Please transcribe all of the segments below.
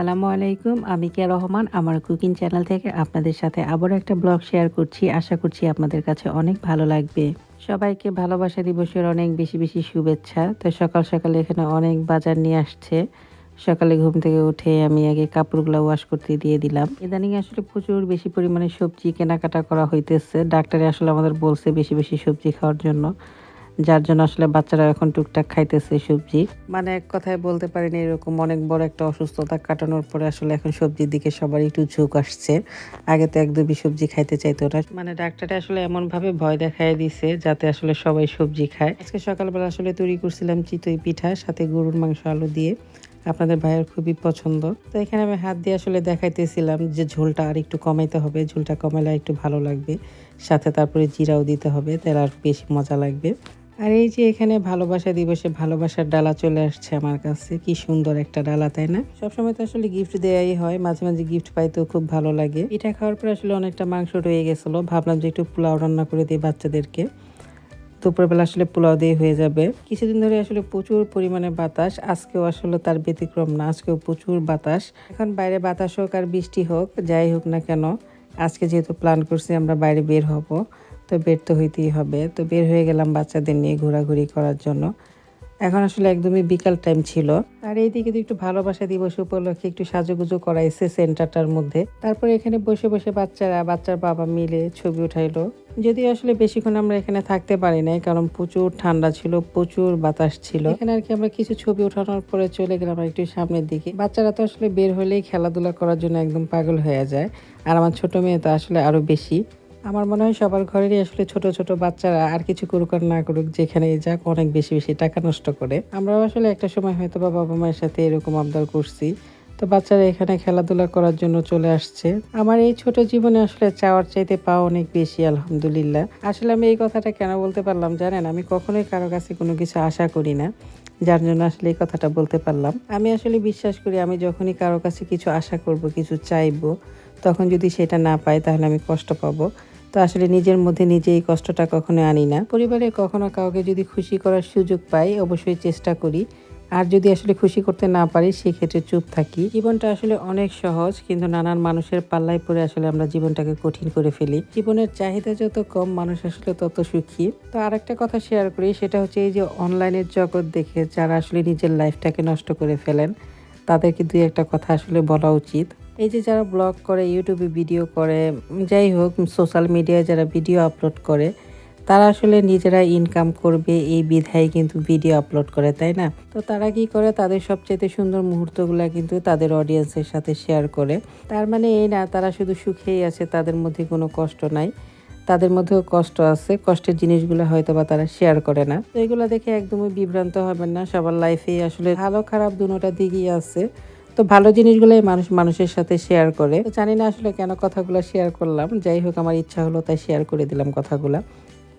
আসসালামু আলাইকুম। আমি কে রহমান, আমার কুকিং চ্যানেল থেকে আপনাদের সাথে আবার একটা ব্লগ শেয়ার করছি। আশা করছি আপনাদের কাছে অনেক ভালো লাগবে। সবাইকে ভালোবাসা দিবসের অনেক বেশি বেশি শুভেচ্ছা। তো সকাল সকালে এখানে অনেক বাজার নিয়ে আসছে। সকালে ঘুম থেকে উঠে আমি আগে কাপড়গুলো ওয়াশ করতে দিয়ে দিলাম। ইদানিং আসলে প্রচুর বেশি পরিমাণে সবজি কেনাকাটা করা হইতেছে। ডাক্তারে আসলে আমাদের বলছে বেশি বেশি সবজি খাওয়ার জন্য। যার জন্য আসলে বাচ্চারা এখন টুকটাক খাইতেছে সবজি। মানে এক কথায় বলতে পারেন এরকম অনেক বড় একটা অসুস্থতা কাটানোর পরে আসলে এখন সবজির দিকে সবার একটু ঝোঁক আসছে। আগে তো একদমই সবজি খাইতে চাইতো না। মানে ডাক্তারে আসলে এমন ভাবে ভয় দেখায় দিছে যাতে আসলে সবাই সবজি খায়। আজকে সকালবেলা আসলে তৈরি করছিলাম চিতই পিঠা, সাথে গরুর মাংস আলু দিয়ে। আপনাদের ভাইয়ের খুবই পছন্দ। তো এখানে আমি হাত দিয়ে আসলে দেখাইতেছিলাম যে ঝোলটা আর একটু কমাইতে হবে। ঝোলটা কমালে একটু ভালো লাগবে। সাথে তারপরে জিরাও দিতে হবে, তাহলে আর বেশি মজা লাগবে। আর এই যে এখানে ভালোবাসা দিবসে ভালোবাসার ডালা চলে আসছে আমার কাছে। কি সুন্দর একটা ডালা, তাই না? সবসময় তো আসলে গিফট দেয়াই হয়, মাঝে মাঝে গিফট পাইতেও খুব ভালো লাগে। পিঠা খাওয়ার পর আসলে অনেকটা মাংস রয়ে গেছিল। ভাবলাম যে একটু পোলাও রান্না করে দিই বাচ্চাদেরকে। দুপুরবেলা আসলে পোলাও দিয়ে হয়ে যাবে। কিছুদিন ধরে আসলে প্রচুর পরিমাণে বাতাস। আজকেও আসলে তার ব্যতিক্রম না, আজকেও প্রচুর বাতাস। এখন বাইরে বাতাস হোক আর বৃষ্টি হোক, যাই হোক না কেন, আজকে যেহেতু প্ল্যান করছি আমরা বাইরে বের হব। তো বের তো হইতেই হবে। তো বের হয়ে গেলাম বাচ্চাদের নিয়ে ঘোরাঘুরি করার জন্য। এখন আসলে একদমই বিকাল টাইম ছিল। আর এইদিকে তো একটু ভালোবাসা দিবস উপলক্ষে একটু সাজুগুজু করাইছে সেন্টারটার মধ্যে। তারপরে এখানে বসে বসে বাচ্চারা, বাচ্চার বাবা মিলে ছবি উঠাইলো। যদি আসলে বেশিক্ষণ আমরা এখানে থাকতে পারি নাই, কারণ প্রচুর ঠান্ডা ছিল, প্রচুর বাতাস ছিল। এখানে আর কি আমরা কিছু ছবি ওঠানোর পরে চলে গেলাম একটু সামনের দিকে। বাচ্চারা তো আসলে বের হলেই খেলাধুলা করার জন্য একদম পাগল হয়ে যায়। আর আমার ছোট মেয়ে তো আসলে আরও বেশি। আমার মনে হয় সবার ঘরেরই আসলে ছোট ছোট বাচ্চারা আর কিছু করুক আর না করুক যেখানে যাক, অনেক বেশি বেশি টাকা নষ্ট করে। আমরাও আসলে একটা সময় হয়তো বা বাবা মায়ের সাথে এরকম আবদার করছি। তো বাচ্চারা এখানে খেলাধুলা করার জন্য চলে আসছে। আমার এই ছোট জীবনে আসলে চাওয়ার চাইতে পাওয়া অনেক বেশি, আলহামদুলিল্লাহ। আসলে আমি এই কথাটা কেন বলতে পারলাম জানেন? আমি কখনোই কারও কাছে কোনো কিছু আশা করি না, যার জন্য আসলে এই কথাটা বলতে পারলাম। আমি আসলে বিশ্বাস করি, আমি যখনই কারও কাছে কিছু আশা করব, কিছু চাইব, তখন যদি সেটা না পাই, তাহলে আমি কষ্ট পাবো। তো আসলে নিজের মধ্যে নিজে এই কষ্টটা কখনো আনি না। পরিবারে কখনো কাউকে যদি খুশি করার সুযোগ পাই, অবশ্যই চেষ্টা করি। আর যদি আসলে খুশি করতে না পারি, সেক্ষেত্রে চুপ থাকি। জীবনটা আসলে অনেক সহজ, কিন্তু নানান মানুষের পাল্লায় পড়ে আসলে আমরা জীবনটাকে কঠিন করে ফেলি। জীবনের চাহিদা যত কম, মানুষ আসলে তত সুখী। তো আরেকটা কথা শেয়ার করি, সেটা হচ্ছে এই যে অনলাইনের জগৎ দেখে যারা আসলে নিজের লাইফটাকে নষ্ট করে ফেলেন, তাদেরকে দুই একটা কথা আসলে বলা উচিত। এই যে যারা ব্লগ করে ইউটিউবে ভিডিও করে, যাই হোক সোশ্যাল মিডিয়ায় যারা ভিডিও আপলোড করে, তারা আসলে নিজেরা ইনকাম করবে, এই বিধায় কিন্তু ভিডিও আপলোড করে, তাই না? তো তারা কি করে? তাদের সবচেয়ে সুন্দর মুহূর্তগুলো কিন্তু তাদের অডিয়েন্সের সাথে শেয়ার করে। তার মানে এই না, তারা শুধু সুখেই আছে, তাদের মধ্যে কোনো কষ্ট নাই। তাদের মধ্যেও কষ্ট আছে, কষ্টের জিনিসগুলো হয়তো বা তারা শেয়ার করে না। তো এগুলো দেখে একদমই বিভ্রান্ত হবেন না, সবার লাইফেই আসলে ভালো খারাপ দুটোটা দিকই আছে। তো ভালো জিনিসগুলোই মানুষ, মানুষের সাথে শেয়ার করে। তো জানি না আসলে কেন কথাগুলো শেয়ার করলাম। যাই হোক, আমার ইচ্ছা হলো তাই শেয়ার করে দিলাম কথাগুলো।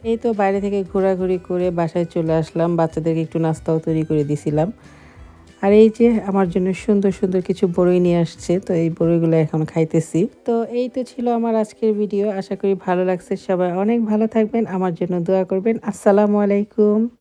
এই তো বাইরে থেকে ঘোরাঘুরি করে বাসায় চলে আসলাম। বাচ্চাদেরকে একটু নাস্তাও তৈরি করে দিছিলাম। আর এই যে আমার জন্য সুন্দর সুন্দর কিছু বড়ই নিয়ে আসছে, তো এই বড়ইগুলো এখন খাইতেছি। তো এই তো ছিল আমার আজকের ভিডিও আশা করি ভালো লাগছে। সবাই অনেক ভালো থাকবেন। আমার জন্য দোয়া করবেন। আসসালামু আলাইকুম।